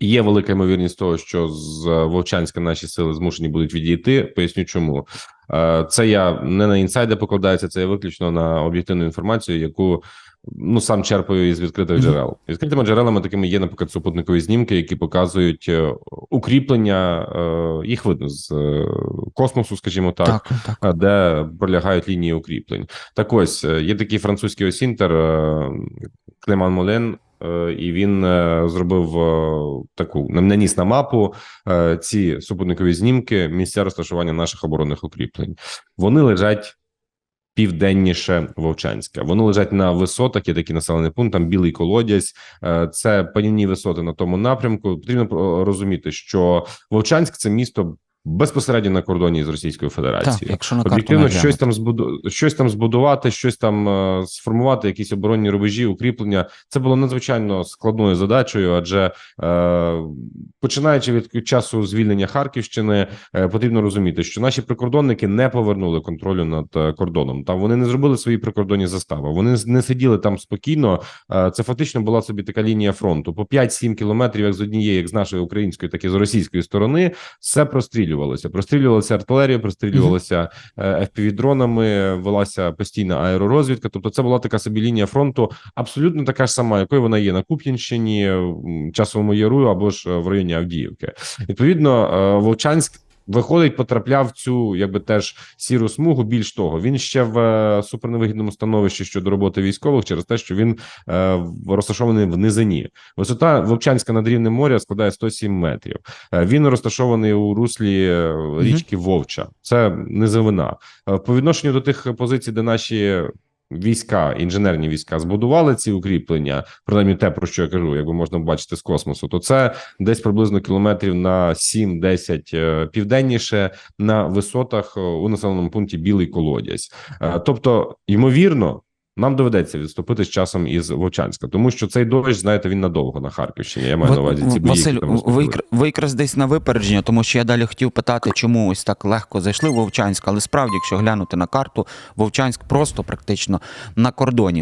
Є велика ймовірність того, що з Вовчанська наші сили змушені будуть відійти. Поясню, чому Е, це я не на інсайди покладається, це я виключно на об'єктивну інформацію, яку ну сам черпаю із відкритих джерел. Відкритими джерелами такими є, наприклад, супутникові знімки, які показують е, укріплення. е, Їх видно з е, космосу, скажімо так, Так, так. де пролягають лінії укріплень. Так ось е, є такий французький осінтер е, Клеман Молен, е, і він е, зробив е, таку наніс на мапу е, ці супутникові знімки місця розташування наших оборонних укріплень. Вони лежать. Південніше Вовчанська. Вони лежать на висотах, є такий населений пункт, там білий колодязь. Е, Це панівні висоти на тому напрямку. Потрібно е, розуміти, що Вовчанськ це місто безпосередньо на кордоні з Російською Федерацією. Так, якщо на карту Об'єктивно, щось там збуду... щось там збудувати, щось там е, сформувати, якісь оборонні рубежі, укріплення. Це було надзвичайно складною задачею, адже е, починаючи від часу звільнення Харківщини, е, потрібно розуміти, що наші прикордонники не повернули контролю над е, кордоном. Там вони не зробили свої прикордонні застави. Вони не сиділи там спокійно. Е, це фактично була собі така лінія фронту по 5-7 кілометрів, як з однієї, як з нашої української, так і з російської сторони. Все прострілювалося. Прострілювалася артилерія, прострілювалася е, FPV-дронами, велася постійна аеророзвідка. Тобто, це була така собі лінія фронту, абсолютно така ж сама, якою вона є на Куп'янщині, часовому яру або ж е, в районі Авдіївки. Відповідно, Волчанськ. Вовчанськ. Виходить, потрапляв в цю якби теж сіру смугу. Більш того, він ще в е, суперневигідному становищі щодо роботи військових через те, що він е, розташований в низині. Висота Вовчанська над рівнем моря складає 107 метрів. Е, Він розташований у руслі е, річки Вовча. Це низовина. По відношенню до тих позицій, де наші війська, інженерні війська збудували ці укріплення, принаймні те, про що я кажу, якби можна бачити з космосу, то це десь приблизно кілометрів на 7-10 е, південніше на висотах е, у населеному пункті Білий Колодязь. Е, Тобто, ймовірно. Нам доведеться відступити з часом із Вовчанська, тому що цей дощ, знаєте, він надовго на Харківщині. Я маю на увазі ці бої, Василь, ви якраз десь на випередження, тому що я далі хотів питати, чому ось так легко зайшли в Вовчанськ, але справді, якщо глянути на карту, Вовчанськ просто практично на кордоні.